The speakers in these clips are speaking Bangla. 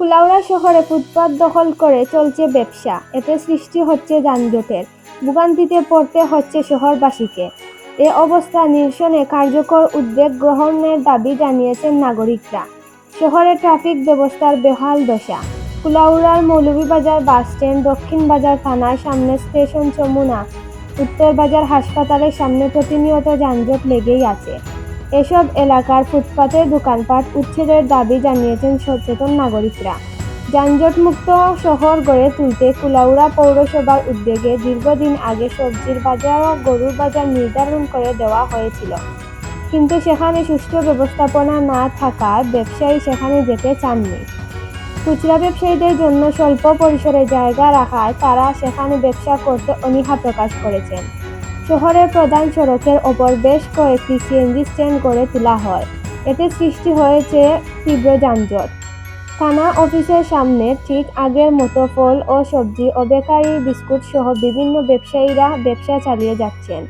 কুলাউড়া শহরে ফুটপাত দখল করে চলছে ব্যবসা। এতে সৃষ্টি হচ্ছে যানজটের। ভোগান্তিতে পড়তে হচ্ছে শহরবাসীকে। এ অবস্থা নিরসনে কার্যকর উদ্যোগ গ্রহণের দাবি জানিয়েছেন নাগরিকরা। শহরে ট্রাফিক ব্যবস্থার বেহাল দশা। কুলাউড়ার মৌলভীবাজার বাস স্ট্যান্ড দক্ষিণ বাজার থানার সামনে স্টেশন চমুনা উত্তর বাজার হাসপাতালের সামনে প্রতিনিয়ত যানজট লেগেই আছে। এসব এলাকার ফুটপাতের দোকানপাট উচ্ছেদের দাবি জানিয়েছেন সচেতন নাগরিকরা। যানজটমুক্ত শহর গড়ে তুলতে কুলাউড়া পৌরসভার উদ্যোগে দীর্ঘদিন আগে সবজির বাজার ও গরুর বাজার নির্ধারণ করে দেওয়া হয়েছিল। কিন্তু সেখানে সুষ্ঠু ব্যবস্থাপনা না থাকায় ব্যবসায়ী সেখানে যেতে চাননি। খুচরা ব্যবসায়ীদের জন্য স্বল্প পরিসরে জায়গা রাখায় তারা সেখানে ব্যবসা করতে অনীহা প্রকাশ করেছেন। শহরের প্রধান সড়কের ওপর বেশ কয়েকটি সিএনজি স্ট্যান্ড গড়ে তোলা হয়। এতে সৃষ্টি হয়েছে তীব্র যানজট। থানা অফিসের সামনে ঠিক আগের মতো ফল ও সবজি ও বেকারি, বিস্কুট সহ বিভিন্ন ব্যবসায়ীরা ব্যবসা চালিয়ে যাচ্ছেন।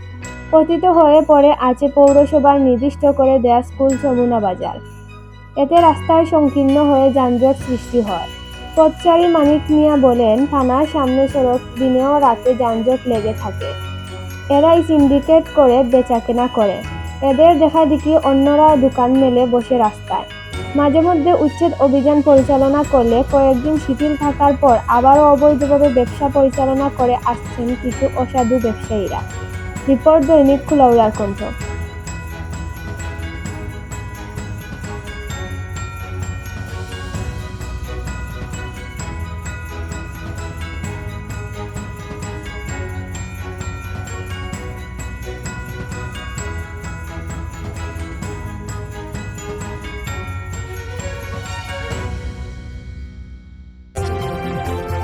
পতিত হয়ে পড়ে আছে পৌরসভার নির্দিষ্ট করে দেয়া স্কুল যমুনা বাজার। এতে রাস্তায় সংকীর্ণ হয়ে যানজট সৃষ্টি হয়। পথচারী মানিক মিয়া বলেন, থানার সামনে সড়ক দিনেও রাতে যানজট লেগে থাকে। এরাই সিন্ডিকেট করে বেচাকেনা করে। এদের দেখা দেখি অন্যরা দোকান মেলে বসে রাস্তায়। মাঝে মধ্যে উচ্ছেদ অভিযান পরিচালনা করলে কয়েকদিন শিথিল থাকার পর আবারও অবৈধভাবে ব্যবসা পরিচালনা করে আসছেন কিছু অসাধু ব্যবসায়ীরা। রিপোর্ট দৈনিক খুলাউলার কণ্ঠ।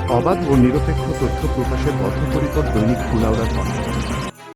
অবাধ ও নিরপেক্ষ তথ্য প্রকাশের বদ্ধপরিকর দৈনিক কুলাউড়া কণ্ঠ